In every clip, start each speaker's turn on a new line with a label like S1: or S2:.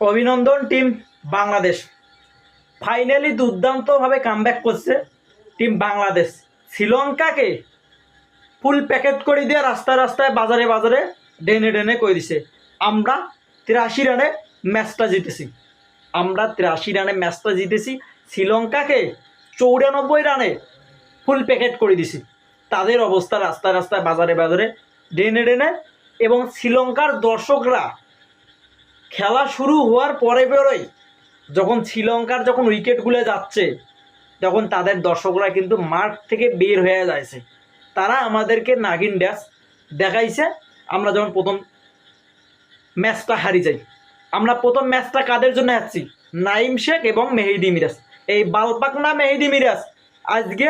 S1: অভিনন্দন team Bangladesh. Finally দুর্দান্তভাবে comeback করছে টিম বাংলাদেশ। শ্রীলঙ্কাকে ফুল প্যাকেট করে দিয়ে রাস্তায় রাস্তায় বাজারে বাজারে ডেনে ডেনে করে দিছে। আমরা তিরাশি রানে ম্যাচটা জিতেছি। আমরা তিরাশি রানে ম্যাচটা জিতেছি। শ্রীলঙ্কাকে চৌরানব্বই রানে ফুল প্যাকেট করে দিছি। তাদের অবস্থা রাস্তায় রাস্তায় বাজারে বাজারে ডেনে ডেনে এবং শ্রীলঙ্কার দর্শকরা খেলা শুরু হওয়ার পরে পরেই যখন শ্রীলঙ্কার যখন উইকেটগুলো যাচ্ছে, তখন তাদের দর্শকরা কিন্তু মাঠ থেকে বের হয়ে যাচ্ছে তারা আমাদেরকে নাগিন ড্যাশ দেখাইছে, আমরা যখন প্রথম ম্যাচটা হারি যাই। আমরা প্রথম ম্যাচটা কাদের জন্য হারছি? নাইম শেখ এবং মেহেদি মিরাজ। এই বালপাক না মেহেদি মিরাজ? আজকে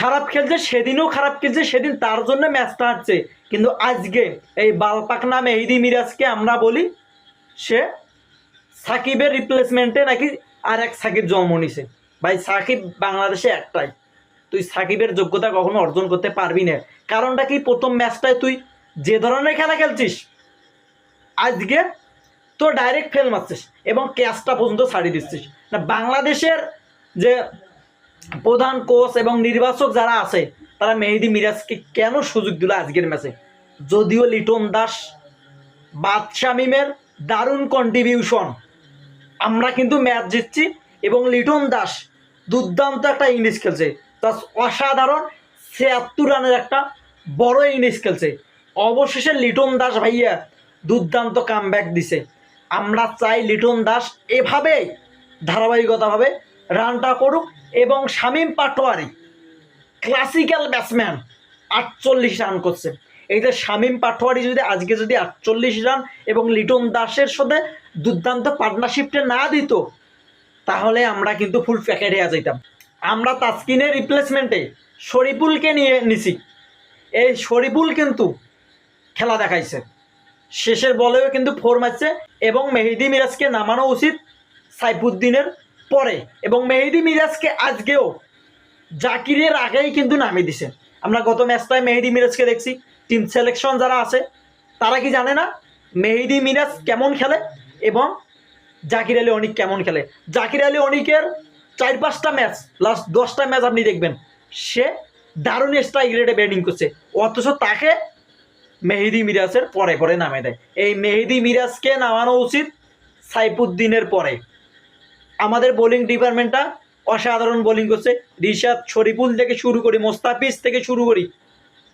S1: খারাপ খেলছে, সেদিনও খারাপ খেলছে, সেদিন তার জন্য ম্যাচটা হারছে। কিন্তু আজকে এই বালপাক না মেহেদি মিরাজকে আমরা বলি, সে সাকিবের রিপ্লেসমেন্টে নাকি আর এক সাকিব জন্ম নিছে। ভাই, সাকিব বাংলাদেশে একটাই। তুই সাকিবের যোগ্যতা কখনো অর্জন করতে পারবি না। কারণটা কি? প্রথম ম্যাচটায় তুই যে ধরনের খেলা খেলছিস, আজকে তো ডাইরেক্ট ফেল মারছিস এবং ক্যাচটা পর্যন্ত ছাড়িয়ে দিচ্ছিস। না, বাংলাদেশের যে প্রধান কোচ এবং নির্বাচক যারা আছে, তারা মেহেদি মিরাজকে কেন সুযোগ দিল আজকের ম্যাচে? যদিও লিটন দাস বাদশামিমের দারুণ কন্ট্রিবিউশন আমরা কিন্তু ম্যাচ জিতছি এবং লিটন দাস দুর্দান্ত একটা ইংলিশ খেলছে। তার অসাধারণ ছিয়াত্তর রানের একটা বড় ইংলিশ খেলছে। অবশেষে লিটন দাস ভাইয়া দুর্দান্ত কামব্যাক দিছে। আমরা চাই লিটন দাস এভাবে ধারাবাহিকতাভাবে রানটা করুক এবং শামীম পাটোয়ারি ক্লাসিক্যাল ব্যাটসম্যান আটচল্লিশ রান করছে। এই যে শামীম পাটোয়ারি যদি আজকে যদি আটচল্লিশ রান এবং লিটন দাসের সাথে দুর্দান্ত পার্টনারশিপটা না দিত, তাহলে আমরা কিন্তু ফুল প্যাকেট যেতাম আমরা তাসকিনের রিপ্লেসমেন্টে শরীফুলকে নিয়ে নিছি। এই শরীফুল কিন্তু খেলা দেখাইছে। শেষের বলেও কিন্তু ফোর মারছে এবং মেহেদি মিরাজকে নামানো উচিত সাইফুদ্দিনের পরে এবং মেহেদি মিরাজকে আজকেও জাকিরের আগেই কিন্তু নামিয়ে দিছে। আমরা গত ম্যাচটায় মেহেদি মিরাজকে দেখছি টিম সিলেকশন যারা আছে, তারা কি জানে না মেহেদি মিরাজ কেমন খেলে এবং জাকির আলী অনিক কেমন খেলে? জাকির আলী অনিকের চার পাঁচটা ম্যাচ লাস্ট দশটা ম্যাচ আপনি দেখবেন, সে দারুণ স্ট্রাইক রেটে ব্যাটিং করছে। অথচ তাকে মেহেদি মিরাজের পরে পরে নামে দেয়। এই মেহেদি মিরাজকে নামানো উচিত সাইফুদ্দিনের পরে। আমাদের বোলিং ডিপার্টমেন্টটা অসাধারণ বোলিং করছে। রিশাদ শরীফুল থেকে শুরু করি, মোস্তাফিজ থেকে শুরু করি,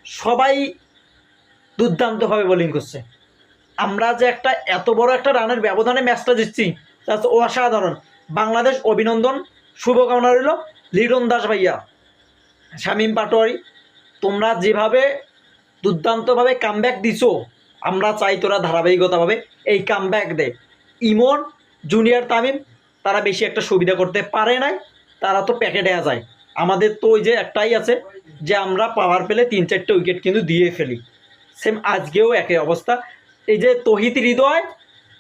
S1: সবাই দুর্দান্তভাবে বোলিং করছে। আমরা যে একটা এত বড় একটা রানের ব্যবধানে ম্যাচটা জিতছি তা অসাধারণ। বাংলাদেশ অভিনন্দন, শুভকামনা রইল লিটন দাস ভাইয়া, শামীম পাটোয়ারি, তোমরা যেভাবে দুর্দান্তভাবে কামব্যাক দিছো, আমরা চাই তোরা ধারাবাহিকতাভাবে এই কামব্যাক দে। ইমন জুনিয়র তামিম তারা বেশি একটা সুবিধা করতে পারে নাই, তারা তো প্যাকেটে যায়। আমাদের তো ওই যে একটাই আছে যে আমরা পাওয়ার পেলে তিন চারটে উইকেট কিন্তু দিয়ে ফেলি। সেম আজকেও একই অবস্থা। এই যে তহিত হৃদয়,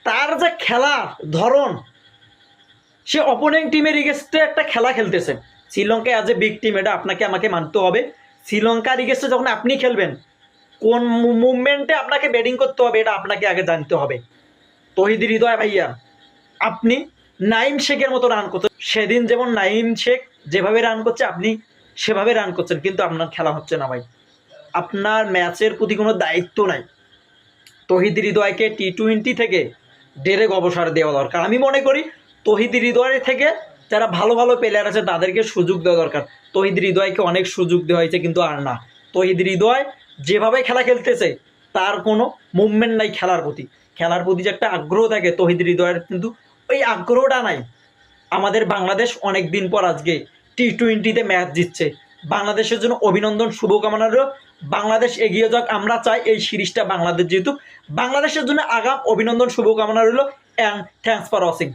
S1: তার যে খেলার ধরন, সে অপোনেন্ট টিমের এগেস্টে একটা খেলা খেলতেছে। Sri Lanka as a big team এটা আপনাকে আমাকে মানতে হবে। শ্রীলঙ্কার এগেস্টে যখন আপনি খেলবেন, কোন মুভমেন্টে আপনাকে ব্যাটিং করতে হবে, এটা আপনাকে আগে জানতে হবে। তহিদ হৃদয় ভাইয়া, আপনি নাইম শেখের মতো রান করছেন সেদিন যেমন নাইম শেখ যেভাবে রান করছে, আপনি সেভাবে রান করছেন, কিন্তু আপনার খেলা হচ্ছে না ভাই। আপনার ম্যাচের প্রতি কোনো দায়িত্ব নাই। তহিদ হৃদয়কে টি টোয়েন্টি থেকে ডেরেক অবসর দেওয়া দরকার। আমি মনে করি তহিদ হৃদয় থেকে যারা ভালো ভালো প্লেয়ার আছে, তাদেরকে সুযোগ দেওয়া দরকার। তহিদ হৃদয়কে অনেক সুযোগ দেওয়া হয়েছে, কিন্তু আর না। তহিদ হৃদয় যেভাবে খেলা খেলতেছে, তার কোনো মুভমেন্ট নাই খেলার প্রতি। খেলার প্রতি যে একটা আগ্রহ থাকে, তহিদ হৃদয়ের কিন্তু ওই আগ্রহটা নাই। আমাদের বাংলাদেশ অনেক দিন পর আজকে টি টোয়েন্টিতে ম্যাচ জিতছে। বাংলাদেশের জন্য অভিনন্দন, শুভকামনা বাংলাদেশ এগিয়ে যাক, আমরা চাই এই সিরিজটা বাংলাদেশ যেহেতু বাংলাদেশের জন্য আগাম অভিনন্দন, শুভকামনা রইল। And thanks for watching